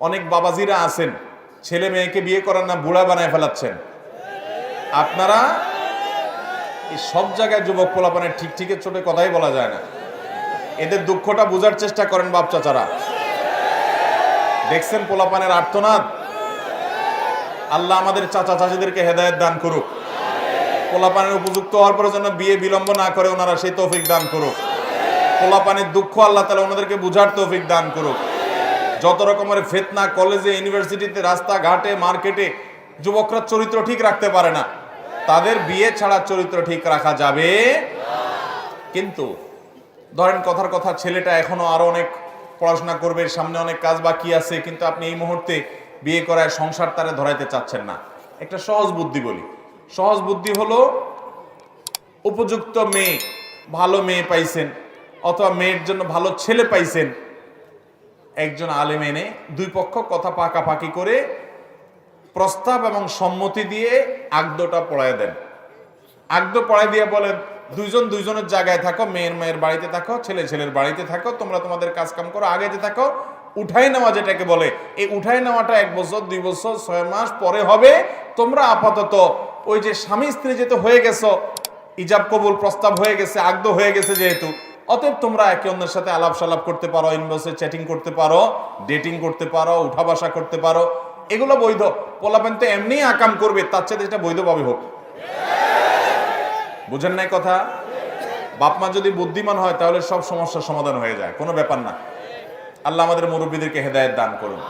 অনেক বাবাজিরা আছেন, ছেলে মেয়েকে বিয়ে করার না বুড়া বানায় ফেলাচ্ছেন। আপনারা এই সব জায়গায় যুবক পোলাপানের ঠিক ঠিকের চোটে কথাই বলা যায় না। এদের দুঃখটা বোঝার চেষ্টা করেন বাপ চাচারা। দেখছেন পোলাপানের আর্তনাদ? আল্লাহ আমাদের চাচা চাচিদেরকে হেদায়েত দান করুক। পোলাপানের উপযুক্ত হওয়ার পরে যেন বিয়ে বিলম্ব না করে, ওনারা সেই তৌফিক দান করুক। পোলাপানের দুঃখ আল্লাহ তালা ওনাদেরকে বুঝার তৌফিক দান করুক। যত রকমের ফেতনা, কলেজে ইউনিভার্সিটিতে রাস্তা রাস্তাঘাটে মার্কেটে যুবকরা চরিত্র ঠিক রাখতে পারে না। তাদের বিয়ে ছাড়া চরিত্র ঠিক রাখা যাবে কিন্তু ধরেন কথার কথা, ছেলেটা এখনও আরও অনেক পড়াশোনা করবে, সামনে অনেক কাজ বাকি আছে, কিন্তু আপনি এই মুহূর্তে বিয়ে করায় সংসার তারে ধরাইতে চাচ্ছেন না। একটা সহজ বুদ্ধি বলি। সহজ বুদ্ধি হলো, উপযুক্ত মেয়ে, ভালো মেয়ে পাইছেন, অথবা মেয়ের জন্য ভালো ছেলে পাইছেন একজন আলেম এনে দুই পক্ষ কথা পাকাপাকি করে প্রস্তাব এবং সম্মতি দিয়ে আগদটা পড়ায় দেন। আগদ পড়ায় দিয়ে বলেন, দুইজন দুইজনের জায়গায় থাকো, মেয়ের মেয়ের বাড়িতে থাকো, ছেলে ছেলের বাড়িতে থাকো, তোমরা তোমাদের কাজ কাম করো, আগে যে থাকো, উঠাই নেওয়া যেটাকে বলে, এই উঠাই নেওয়াটা এক বছর, দুই বছর, ছয় মাস পরে হবে, তোমরা আপাতত ওই যে স্বামী স্ত্রী যেহেতু হয়ে গেছো, ইজাব কবুল প্রস্তাব হয়ে গেছে, আগদ হয়ে গেছে যেহেতু অতএব তোমরা একে অন্যের সাথে আলাপ সালাপ করতে পারো ইনবক্সে চ্যাটিং করতে পারো ডেটিং করতে পারো, উঠা বসা করতে পারো, এগুলো বৈধ। পোলাপেন তো এমনি আকাম করবে, তার চেয়ে এটা বৈধভাবে হোক। বুঝেন নাই কথা? বাপ মা যদি বুদ্ধিমান হয়, তাহলে সব সমস্যার সমাধান হয়ে যায়, কোনো ব্যাপার না। আল্লাহ আমাদের মুরব্বীদেরকে হেদায়ত দান করুন।